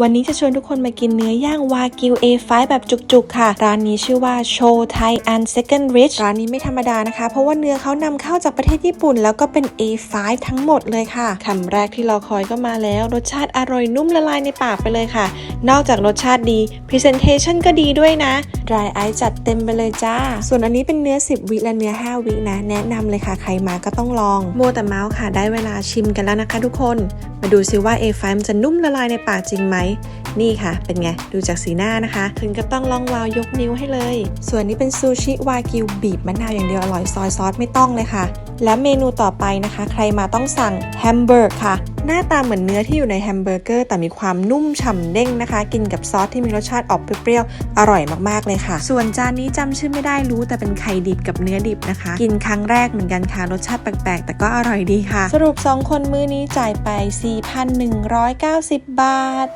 วันนี้จะชวนทุกคนมากินเนื้อย่างวากิว A5 แบบจุกๆ ค่ะ ร้านนี้ชื่อว่า Show Thai and Second Rich ร้านนี้ไม่ธรรมดานะคะ เพราะว่าเนื้อเขานำเข้าจากประเทศญี่ปุ่น แล้วก็เป็น A5 ทั้งหมดเลยค่ะคำแรกที่รอคอยก็มาแล้ว รสชาติอร่อยนุ่มละลายในปากไปเลยค่ะ นอกจากรสชาติดี Presentation ก็ดีด้วยนะ Dry Ice จัดเต็มไปเลยจ้า ส่วนอันนี้เป็นเนื้อ 10 วิและเนื้อ 5 วินะ แนะนำเลยค่ะ ใครมาก็ต้องลองโมแต่เมาส์ค่ะ ได้เวลาชิมกันแล้วนะคะ ทุกคน มาดูซิว่า A5 มันจะนุ่มละลายในปากจริงไหมนี่ค่ะ เป็นไง ดูจากสีหน้านะคะ ถึงกับต้องลองวาวยกนิ้วให้เลย ส่วนนี้เป็นซูชิวากิวบีบมะนาวอย่างเดียวอร่อยซอยซอสไม่ต้องเลยค่ะ และเมนูต่อไปนะคะ ใครมาต้องสั่งแฮมเบอร์กค่ะ หน้าตาเหมือนเนื้อที่อยู่ในแฮมเบอร์เกอร์ แต่มีความนุ่มฉ่ำเด้งนะคะ กินกับซอสที่มีรสชาติออกเปรี้ยวๆ อร่อยมากๆเลยค่ะ ส่วนจานนี้จำชื่อไม่ได้รู้แต่เป็นไข่ดิบกับเนื้อดิบนะคะ กินครั้งแรกเหมือนกันค่ะ รสชาติแปลกๆ แต่ก็อร่อยดีค่ะ สรุป 2 คนมื้อนี้จ่ายไป 4,190 บาท